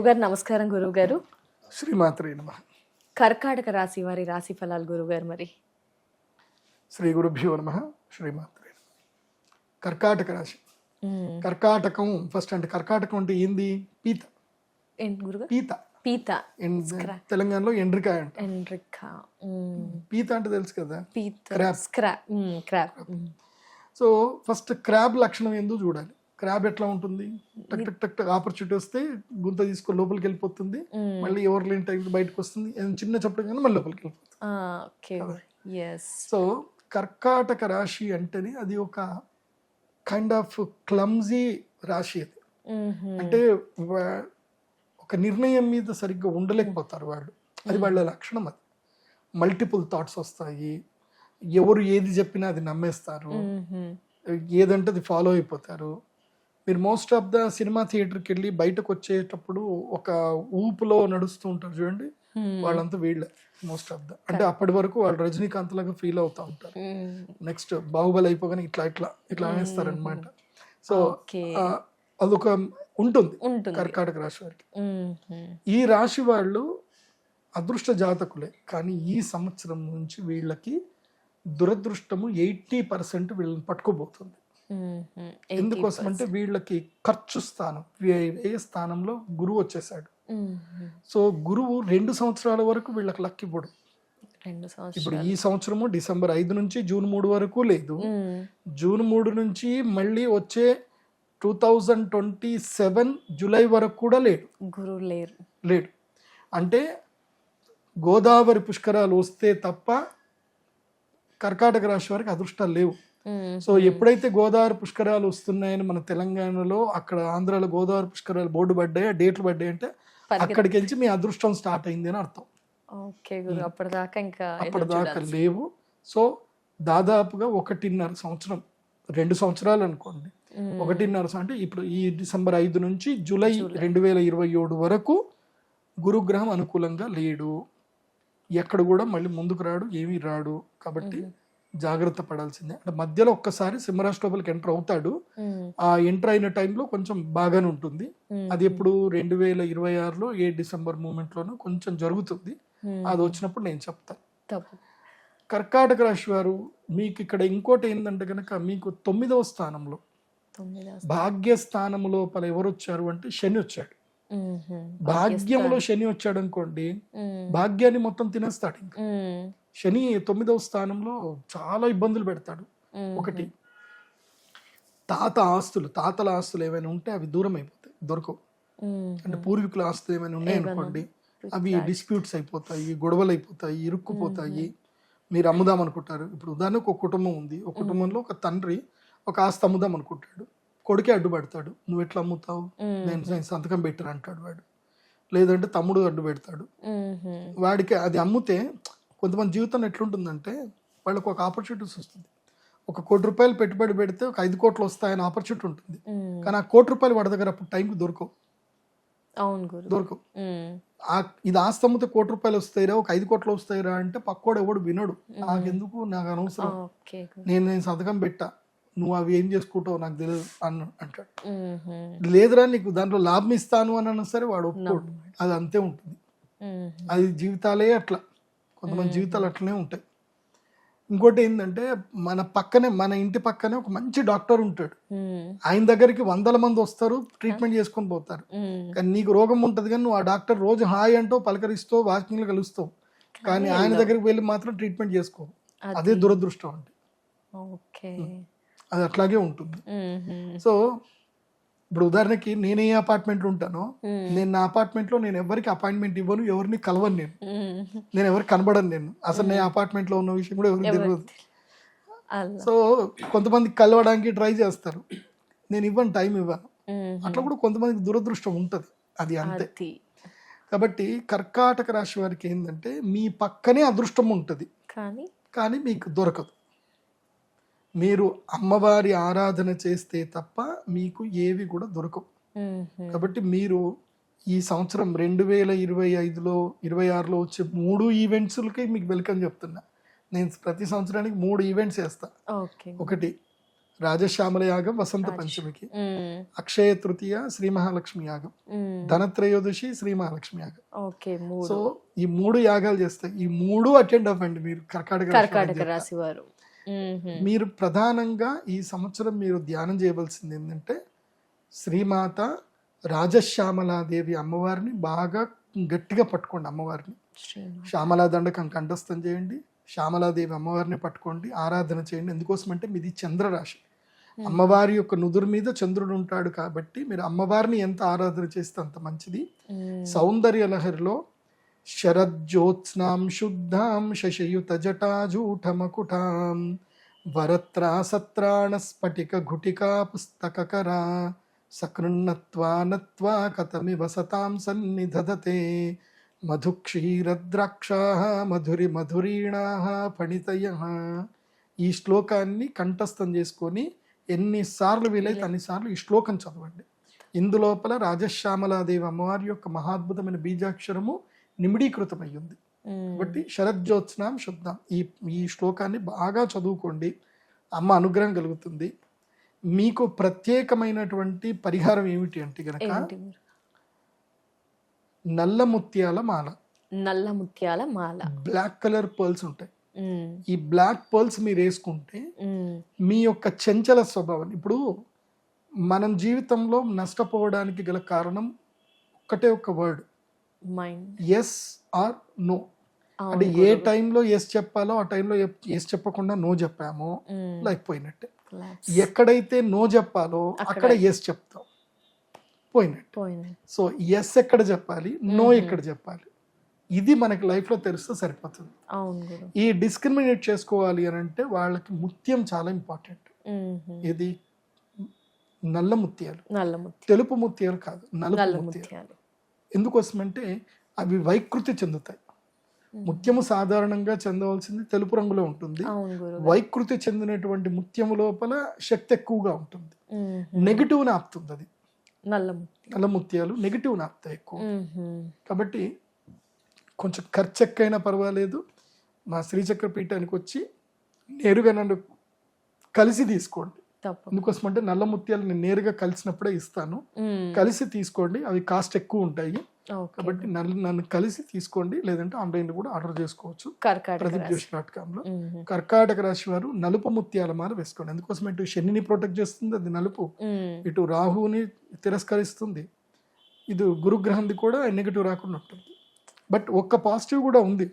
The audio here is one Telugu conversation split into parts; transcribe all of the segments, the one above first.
గురువుగారు నమస్కారం గురువుగారు. శ్రీమాత్రే నమ. కర్కాటక రాశి వారి రాశి ఫలాలు గురువుగారు మరి. శ్రీ గురుభ్యో నమ శ్రీమాత్రే. కర్కాటక రాశి. కర్కాటకం ఫస్ట్ అంటే కర్కాటకం అంటే ఏంది? పీత. గురుగారు పీత. పీత. తెలంగాణలో అంట. ఎండ్రికా. మ్మ్. పీత అంటే తెలుసు కదా? పీత. క్రాబ్ మ్మ్. సో ఫస్ట్ క్రాబ్ లక్షణం ఏందో చూడాలి. క్రాబ్ ఎట్లా ఉంటుంది? టక్ టక్ టక్ టక్ ఆపర్చునిటీ వస్తే గుంత తీసుకొని లోపలికి వెళ్ళిపోతుంది. మళ్ళీ ఎవరు లేని టైం బయటకు వస్తుంది. చిన్న చెప్పడం కానీ మళ్ళీ లోపలికి వెళ్ళిపోతుంది. సో కర్కాటక రాశి అంటేనే అది ఒక కైండ్ ఆఫ్ క్లమ్జీ రాశి అది. అంటే ఒక నిర్ణయం మీద సరిగ్గా ఉండలేకపోతారు వాళ్ళు. అది వాళ్ళ లక్షణం అది. మల్టిపుల్ థాట్స్ వస్తాయి. ఎవరు ఏది చెప్పినా అది నమ్మేస్తారు. ఏదంటే అది ఫాలో అయిపోతారు. మీరు మోస్ట్ ఆఫ్ ద సినిమా థియేటర్కి వెళ్ళి బయటకు వచ్చేటప్పుడు ఒక ఊపులో నడుస్తూ ఉంటారు చూడండి. వాళ్ళంతా వీళ్ళే మోస్ట్ ఆఫ్ ద. అంటే అప్పటి వరకు వాళ్ళు రజనీకాంత్ లాగా ఫీల్ అవుతా ఉంటారు. నెక్స్ట్ బాహుబలి అయిపోగానే ఇట్లా ఇట్లా ఇట్లా అనేస్తారనమాట సో అదొక ఉంటుంది కర్కాటక రాశి వారికి. ఈ రాశి వాళ్ళు అదృష్ట జాతకులే. కానీ ఈ సంవత్సరం నుంచి వీళ్ళకి దురదృష్టము ఎయిటీ పర్సెంట్ వీళ్ళని పట్టుకోబోతుంది. ఎందుకోసం అంటే వీళ్ళకి ఖర్చు స్థానం వ్యయ వ్యయ స్థానంలో గురువు వచ్చేసాడు. సో గురువు రెండు సంవత్సరాల వరకు వీళ్ళకి లక్ ఇవ్వడు. ఇప్పుడు ఈ సంవత్సరము డిసెంబర్ ఐదు నుంచి జూన్ మూడు వరకు లేదు. జూన్ మూడు నుంచి మళ్ళీ వచ్చే two thousand twenty seven July వరకు కూడా లేడు. గురువు లేరు. లేడు. అంటే గోదావరి పుష్కరాలు వస్తే తప్ప కర్కాటక రాశి వారికి అదృష్టాలు లేవు. సో ఎప్పుడైతే గోదావరి పుష్కరాలు వస్తున్నాయని మన తెలంగాణలో అక్కడ ఆంధ్రాలో గోదావరి పుష్కరాలు బోర్డు పడ్డాయి డేట్లు పడ్డాయి అంటే అక్కడికి నుంచి మీ అదృష్టం స్టార్ట్ అయింది అని అర్థం. ఓకే గురు అప్పటిదాకా ఇంకా అప్పటిదాకా లేవు. సో దాదాపుగా ఒకటిన్నర సంవత్సరం రెండు సంవత్సరాలు అనుకోండి. ఒకటిన్నర అంటే ఇప్పుడు ఈ డిసెంబర్ ఐదు నుంచి జూలై రెండు వేల ఇరవై ఏడు వరకు గురుగ్రహం అనుకూలంగా లేడు. ఎక్కడ కూడా మళ్ళీ ముందుకు రాడు ఏమీ రాడు. కాబట్టి జాగ్రత్త పడాల్సిందే అంటే మధ్యలో ఒక్కసారి సింహరాష్ట్రోపలికి ఎంటర్ అవుతాడు. ఆ ఎంటర్ అయిన టైంలో కొంచెం బాగానే ఉంటుంది. అది ఎప్పుడు రెండు వేల ఇరవై ఆరులో ఏ డిసెంబర్ మూమెంట్లోనూ కొంచెం జరుగుతుంది. అది వచ్చినప్పుడు నేను చెప్తాను కర్కాటక రాశి వారు మీకు ఇక్కడ ఇంకోటి ఏంటంటే కనుక మీకు తొమ్మిదవ స్థానంలో భాగ్య స్థానం లోపల ఎవరు వచ్చారు అంటే శని వచ్చాడు. భాగ్యంలో శని వచ్చాడు అనుకోండి. భాగ్యాన్ని మొత్తం తినేస్తాడు ఇంకా. శని తొమ్మిదవ స్థానంలో చాలా ఇబ్బందులు పెడతాడు. ఒకటి తాత ఆస్తులు తాతల ఆస్తులు ఏమైనా ఉంటే అవి దూరం అయిపోతాయి దొరకవు. అంటే పూర్వీకుల ఆస్తులు ఏమైనా ఉన్నాయనుకోండి అవి డిస్ప్యూట్స్ అయిపోతాయి గొడవలు అయిపోతాయి ఇరుక్కుపోతాయి. మీరు అమ్ముదాం అనుకుంటారు ఇప్పుడు ఉదాహరణకు ఒక కుటుంబం ఉంది. ఒక కుటుంబంలో ఒక తండ్రి ఒక ఆస్తి అమ్ముదాం అనుకుంటాడు కొడుకే అడ్డుపడతాడు. నువ్వు ఎట్లా అమ్ముతావు? మ్మ్. నేను నేను సంతకం పెట్టాను అంటాడు వాడు. లేదంటే తమ్ముడు అడ్డు పెడతాడు. వాడికి అది అమ్మితే కొంతమంది జీవితం ఎట్లుంటుందంటే వాళ్ళకు ఒక ఆపర్చునిటీస్ వస్తుంది. ఒక కోటి రూపాయలు పెట్టుబడి పెడితే ఒక ఐదు కోట్లు వస్తాయని ఆపర్చునిటీ ఉంటుంది. కానీ ఆ కోటి రూపాయలు వాడి దగ్గర అప్పుడు టైంకి దొరకవు. అవును దొరకవు. ఇది ఆస్తి అమ్మితే కోటి రూపాయలు వస్తాయిరా ఒక ఐదు కోట్లు వస్తాయిరా అంటే పక్కోడు ఎవడు వినడు. నాకెందుకు? నాకు అనవసరం. నేను నేను సంతకం పెట్టా. నువ్వు అవి ఏం చేసుకుంటావు నాకు తెలియదు అన్న అంటాడు. లేదురా నీకు దాంట్లో లాభం ఇస్తాను అని అన్నా సరే వాడు ఒప్పుకోడు. అది అంతే ఉంటుంది. అది జీవితాలే అట్లా. కొంతమంది జీవితాలు అట్లనే ఉంటాయి. ఇంకోటి ఏంటంటే మన పక్కనే మన ఇంటి పక్కనే ఒక మంచి డాక్టర్ ఉంటాడు. ఆయన దగ్గరికి వందల మంది వస్తారు ట్రీట్మెంట్ చేసుకొని పోతారు. కానీ నీకు రోగం ఉంటుంది కానీ నువ్వు ఆ డాక్టర్ రోజు హాయ్ అంటూ పలకరిస్తావు వాకింగ్లు కలుస్తావు. కానీ ఆయన దగ్గరికి వెళ్ళి మాత్రం ట్రీట్మెంట్ చేసుకో. అదే. దురదృష్టం అంటే ఓకే. అది అట్లాగే ఉంటుంది. సో ఇప్పుడు ఉదాహరణకి నేను ఏ అపార్ట్మెంట్లో ఉంటానో. నేను నా అపార్ట్మెంట్లో నేను ఎవరికి అపాయింట్మెంట్ ఇవ్వను ఎవరిని కలవను నేను. నేను ఎవరికి కనబడను నేను. అసలు నేను అపార్ట్మెంట్లో ఉన్న విషయం కూడా ఎవరికి తెలియదు సో కొంతమంది కలవడానికి ట్రై చేస్తారు. నేను ఇవ్వను టైం ఇవ్వను. అట్లా కూడా కొంతమందికి దురదృష్టం ఉంటుంది. అది అంతే. కాబట్టి కర్కాటక రాశి వారికి ఏంటంటే మీ పక్కనే అదృష్టం ఉంటుంది. కానీ? కానీ మీకు దొరకదు. మీరు అమ్మవారి ఆరాధన చేస్తే తప్ప మీకు ఏవి కూడా దొరకవు. కాబట్టి మీరు ఈ సంవత్సరం రెండు వేల ఇరవై ఐదులో ఇరవై ఆరులో వచ్చే మూడు ఈవెంట్స్లకి మీకు వెల్కమ్ చెప్తున్నా. నేను ప్రతి సంవత్సరానికి మూడు ఈవెంట్స్ చేస్తా. ఒకటి రాజశ్యామల యాగం వసంత పంచమికి. అక్షయ తృతీయ శ్రీ మహాలక్ష్మి యాగం. ధనత్రయోదశి శ్రీ మహాలక్ష్మి యాగం. సో ఈ మూడు యాగాలు చేస్తాయి ఈ మూడు అటెండ్ అవ్వండి మీరు. కర్కాటక రాశి వారు. మీరు ప్రధానంగా ఈ సంవత్సరం మీరు ధ్యానం చేయవలసింది ఏంటంటే శ్రీమాత రాజశ్యామలాదేవి అమ్మవారిని బాగా గట్టిగా పట్టుకోండి అమ్మవారిని. శ్యామలా దండకం కంఠస్థం చేయండి శ్యామలాదేవి అమ్మవారిని పట్టుకోండి ఆరాధన చేయండి. ఎందుకోసం అంటే మీది చంద్రరాశి. అమ్మవారి యొక్క నుదురు మీద చంద్రుడు ఉంటాడు కాబట్టి మీరు అమ్మవారిని ఎంత ఆరాధన చేస్తే అంత మంచిది. సౌందర్య లహరిలో శరజ్యోత్స్నాం శుద్ధాం శశయుత జటాజూఠమకుటాం ఘుటికా పుస్తకకరా సకృన్నత్వా నత్వా కథమివ సతాం సన్నిధదతే మధుక్షీరద్రాక్షా మధురి మధురీణా ఫణితయ ఈ శ్లోకాన్ని కంఠస్థం చేసుకొని ఎన్నిసార్లు వీలైతే అన్నిసార్లు ఈ శ్లోకం చదవండి. ఇందులోపల రాజశ్యామలాదేవి అమ్మవారి యొక్క మహాద్భుతమైన బీజాక్షరము నిమిడీకృతమై ఉంది. కాబట్టి శరజ్యోత్స్నాం శుద్ధం. ఈ ఈ శ్లోకాన్ని బాగా చదువుకోండి. అమ్మ అనుగ్రహం కలుగుతుంది. మీకు ప్రత్యేకమైనటువంటి పరిహారం ఏమిటి అంటే గనక నల్ల ముత్యాల మాల. నల్ల ముత్యాల మాల. బ్లాక్ కలర్ పర్ల్స్ ఉంటాయి. ఈ బ్లాక్ పర్ల్స్ మీరు వేసుకుంటే. మీ యొక్క చంచల స్వభావం ఇప్పుడు మనం జీవితంలో నష్టపోవడానికి గల కారణం ఒక్కటే ఒక word. Mind yes or no అంటే ఏ. టైంలో ఎస్ చెప్పాలో ఆ టైంలో ఎస్ చెప్పకుండా నో చెప్పామో. లేకపోయినట్టే Collapse. ఎక్కడైతే నో చెప్పాలో అక్కడ. ఎస్ చెప్తాం. పోయినట్టు. సో ఎస్ ఎక్కడ చెప్పాలి? నో మ్మ్. ఎక్కడ చెప్పాలి? ఇది మనకి లైఫ్లో తెలిస్తే సరిపోతుంది. ఈ డిస్క్రిమినేట్ చేసుకోవాలి అని అంటే వాళ్ళకి ముత్యం చాలా ఇంపార్టెంట్. ఇది నల్ల ముత్యాలు. నల్ల ముత్యాలు. తెలుపు ముత్యాలు కాదు నల్ల నలుపు ముత్యాలు. ఎందుకోసమంటే అవి వైకృతి చెందుతాయి. ముత్యము సాధారణంగా చెందవలసింది తెలుపు రంగులో ఉంటుంది. వైకృతి చెందినటువంటి ముత్యము లోపల శక్తి ఎక్కువగా ఉంటుంది. నెగిటివ్ ఆపుతుంది అది నల్ల ముత్యం నల్ల ముత్యాలు నెగిటివ్ ఆపుతాయి ఎక్కువ. కాబట్టి కొంచెం ఖర్చు ఎక్కైనా పర్వాలేదు. మా శ్రీచక్ర పీఠానికి వచ్చి నేరుగా నన్ను కలిసి తీసుకోండి. ఎందుకోసం అంటే నల్ల ముత్యాలు నేను నేరుగా కలిసినప్పుడే ఇస్తాను. కలిసి తీసుకోండి. అవి కాస్ట్ ఎక్కువ ఉంటాయి. కాబట్టి నన్ను నన్ను కలిసి తీసుకోండి. లేదంటే ఆన్లైన్లో కూడా ఆర్డర్ చేసుకోవచ్చు. ప్రదీప్ జోష్ డాట్ కామ్లో. మ్మ్. కర్కాటక రాశి వారు నలుపు ముత్యాల మాల వేసుకోండి. ఎందుకోసం ఇటు శనిని ప్రొటెక్ట్ చేస్తుంది. అది నలుపు. ఇటు రాహువుని తిరస్కరిస్తుంది. ఇది గురుగ్రహంది కూడా నెగిటివ్ రాకుండా ఉంటుంది. బట్ ఒక్క పాజిటివ్ కూడా ఉంది?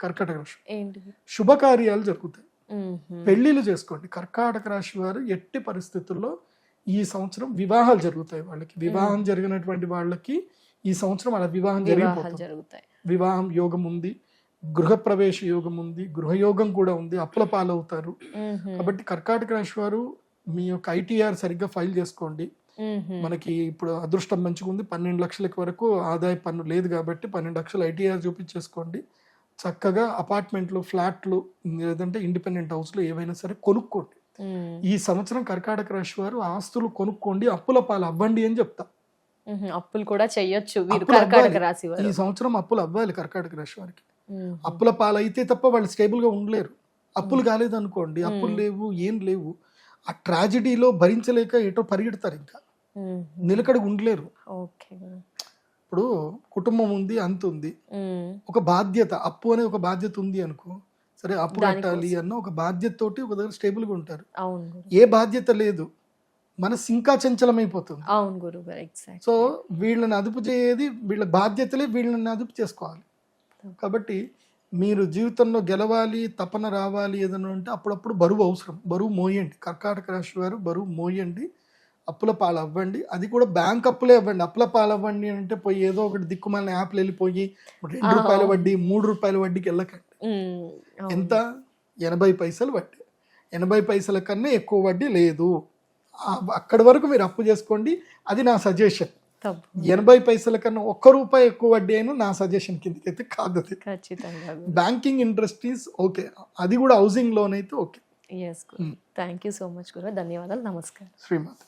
కర్కాటక రాశి శుభకార్యాలు జరుగుతాయి. పెళ్ళిళ్ళు చేసుకోండి. కర్కాటక రాశి వారు ఎట్టి పరిస్థితుల్లో ఈ సంవత్సరం వివాహాలు జరుగుతాయి వాళ్ళకి. వివాహం జరిగినటువంటి వాళ్ళకి ఈ సంవత్సరం అలా వివాహం జరిగిపోతుంది. జరుగుతాయి. వివాహం యోగం ఉంది. గృహప్రవేశ యోగం ఉంది. గృహయోగం కూడా ఉంది. అప్పుల పాలవుతారు. కాబట్టి కర్కాటక రాశి వారు మీ యొక్క ఐటీఆర్ సరిగ్గా ఫైల్ చేసుకోండి. మనకి ఇప్పుడు అదృష్టం మంచిగా ఉంది పన్నెండు లక్షలకి వరకు ఆదాయ పన్ను లేదు కాబట్టి పన్నెండు లక్షలు ఐటీఆర్ చూపించేసుకోండి. చక్కగా అపార్ట్మెంట్లు ఫ్లాట్లు లేదంటే ఇండిపెండెంట్ హౌస్లు ఏవైనా సరే కొనుక్కోండి. ఈ సంవత్సరం కర్కాటక రాశి వారు ఆస్తులు కొనుక్కోండి అప్పుల పాలు అవ్వండి అని చెప్తా. అప్పులు కూడా చెయ్యొచ్చు ఈ సంవత్సరం అప్పులు అవ్వాలి కర్కాటక రాశి వారికి. అప్పుల పాలు అయితే తప్ప వాళ్ళు స్టేబుల్గా ఉండలేరు. అప్పులు కాలేదనుకోండి అప్పులు లేవు ఏం లేవు. ఆ ట్రాజడీలో భరించలేక ఎటో పరిగెడతారు ఇంకా. మ్మ్. నిలకడగా ఉండలేరు. ఇప్పుడు కుటుంబం ఉంది అంత ఉంది. ఒక బాధ్యత అప్పు అనే ఒక బాధ్యత ఉంది అనుకో. సరే అప్పు. కట్టాలి అన్న ఒక బాధ్యత తోటి ఒక దగ్గర స్టేబుల్గా ఉంటారు ఏ బాధ్యత లేదు. మనసు ఇంకా చంచలమైపోతుంది. అవును గురు సో వీళ్ళని అదుపు చేయేది వీళ్ళ బాధ్యతలే వీళ్ళని అదుపు చేసుకోవాలి. కాబట్టి మీరు జీవితంలో గెలవాలి తపన రావాలి ఏదైనా ఉంటే అప్పుడప్పుడు బరువు అవసరం. బరువు మోయండి. కర్కాటక రాశి వారు బరువు మోయండి. అప్పుల పాలు అవ్వండి అది కూడా బ్యాంక్ అప్పులే అవ్వండి. అప్పుల పాలు అవ్వండి అంటే పోయి ఏదో ఒకటి దిక్కుమాలిన యాప్లు వెళ్ళిపోయి రెండు. రూపాయల వడ్డీ మూడు రూపాయల వడ్డీకి వెళ్ళకండి. ఎంత? ఎనభై పైసలు వడ్డీ. ఎనభై పైసల కన్నా ఎక్కువ వడ్డీ లేదు. అక్కడి వరకు మీరు అప్పు చేసుకోండి. అది నా సజెషన్. ఎనభై పైసల కన్నా ఒక్క రూపాయి ఎక్కువ వడ్డీ అయినా నా సజెషన్ కిందకి అయితే కాదు బ్యాంకింగ్ ఇండస్ట్రీస్ ఓకే. అది కూడా హౌసింగ్ లోన్ అయితే okay thank you so much గురు. ధన్యవాదాలు. నమస్కారం. శ్రీమాత